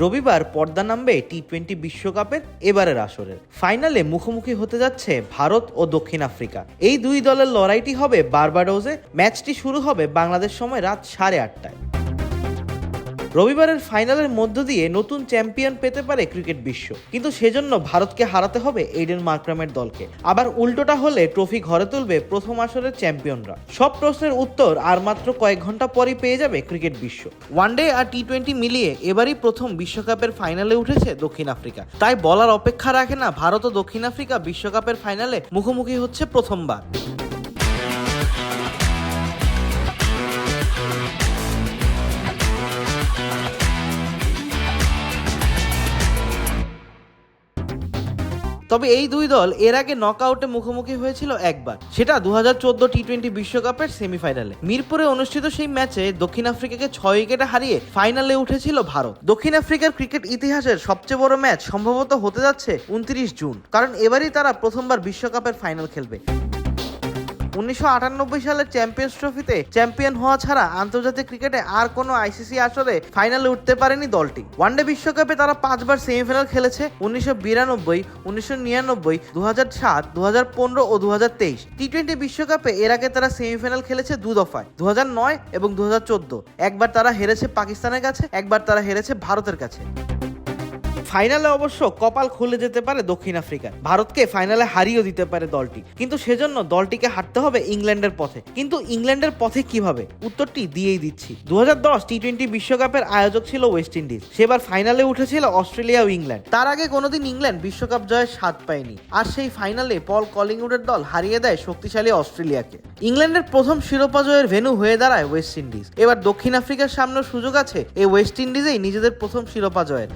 রবিবার পর্দা নামবে টি টোয়েন্টি বিশ্বকাপের এবারের আসরের। ফাইনালে মুখোমুখি হতে যাচ্ছে ভারত ও দক্ষিণ আফ্রিকা। এই দুই দলের লড়াইটি হবে বারবাডোজে ম্যাচটি শুরু হবে বাংলাদেশ সময় রাত সাড়ে আটটায়। রবিবারের ফাইনালের মধ্য দিয়ে নতুন চ্যাম্পিয়ন পেতে পারে ক্রিকেট বিশ্ব। কিন্তু সেজন্য ভারতকে হারাতে হবে এইডেন মার্ক্রামের দলকে। আবার উল্টোটা হলে ট্রফি ঘরে তুলবে প্রথম আসরের চ্যাম্পিয়নরা। সব প্রশ্নের উত্তর আর মাত্র কয়েক ঘণ্টা পরই পেয়ে যাবে ক্রিকেট বিশ্ব। ওয়ানডে আর টি টোয়েন্টি মিলিয়ে এবারই প্রথম বিশ্বকাপের ফাইনালে উঠেছে দক্ষিণ আফ্রিকা। তাই বলার অপেক্ষা রাখে না ভারত ও দক্ষিণ আফ্রিকা বিশ্বকাপের ফাইনালে মুখোমুখি হচ্ছে প্রথমবার। তবে এই দুই দল এর আগে নকআউটে মুখোমুখি হয়েছিল একবার। সেটা দু হাজার চোদ্দ টি টোয়েন্টি বিশ্বকাপের সেমিফাইনালে। মিরপুরে অনুষ্ঠিত সেই ম্যাচে দক্ষিণ আফ্রিকাকে ছয় উইকেটে হারিয়ে ফাইনালে উঠেছিল ভারত। দক্ষিণ আফ্রিকার ক্রিকেট ইতিহাসের সবচেয়ে বড় ম্যাচ সম্ভবত হতে যাচ্ছে উনত্রিশ জুন, কারণ এবারই তারা প্রথমবার বিশ্বকাপের ফাইনাল খেলবে। উনিশশো আটানব্বই সালের চ্যাম্পিয়ন্স ট্রফিতে চ্যাম্পিয়ন হওয়া ছাড়া আন্তর্জাতিক ক্রিকেটে আর কোনো আইসিসি আসরে ফাইনালে উঠতে পারেনি দলটি। ওয়ানডে বিশ্বকাপে তারা পাঁচবার সেমিফাইনাল খেলেছে উনিশশো বিরানব্বই, উনিশশো নিরানব্বই দু হাজার সাত দু হাজার পনেরো ও দু হাজার তেইশ। টি টোয়েন্টি বিশ্বকাপে এর আগে তারা সেমিফাইনাল খেলেছে দু দফায় দু হাজার নয় এবং দু হাজার চোদ্দ। একবার তারা হেরেছে পাকিস্তানের কাছে, একবার তারা হেরেছে ভারতের কাছে। ফাইনালে অবশ্য কপাল খুলে যেতে পারে দক্ষিণ আফ্রিকার। ভারতকে ফাইনালে হারিয়েও দিতে পারে দলটি। কিন্তু সেজন্য দলটিকে হারতে হবে ইংল্যান্ডের পথে। কিন্তু ইংল্যান্ডের পথে কীভাবে? উত্তরটি দিয়েই দিচ্ছি। দু টি টোয়েন্টি বিশ্বকাপের আয়োজক ছিল ওয়েস্ট ইন্ডিজ। সেবার ফাইনালে উঠেছিল অস্ট্রেলিয়া ও ইংল্যান্ড। তার আগে কোনোদিন ইংল্যান্ড বিশ্বকাপ জয়ের স্বাদ পায়নি। আর সেই ফাইনালে পল কলিংউডের দল হারিয়ে দেয় শক্তিশালী অস্ট্রেলিয়াকে। ইংল্যান্ডের প্রথম শিরোপা জয়ের ভেন্যু হয়ে দাঁড়ায় ওয়েস্ট ইন্ডিজ। এবার দক্ষিণ আফ্রিকার সামনেও সুযোগ আছে এই ওয়েস্ট ইন্ডিজেই নিজেদের প্রথম শিরোপা জয়ের।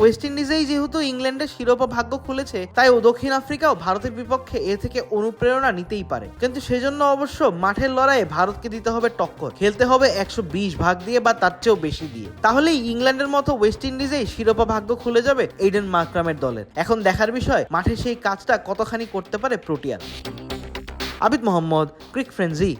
ওয়েস্ট ইন্ডিজেই যেহেতু ইংল্যান্ডের শিরোপা ভাগ্য খুলেছে, তাই ও দক্ষিণ আফ্রিকাও ভারতের বিপক্ষে এ থেকে অনুপ্রেরণা নিতেই পারে। কিন্তু সেজন্য অবশ্য মাঠের লড়াইয়ে ভারতকে দিতে হবে টক্কর। খেলতে হবে একশো বিশ ভাগ দিয়ে বা তার চেয়েও বেশি দিয়ে। তাহলেই ইংল্যান্ডের মতো ওয়েস্ট ইন্ডিজেই শিরোপা ভাগ্য খুলে যাবে এইডেন মার্ক্রামের দলের। এখন দেখার বিষয়, মাঠে সেই কাজটা কতখানি করতে পারে প্রোটিয়ার আবিদ মোহাম্মদ ক্রিক ফ্রেন্সি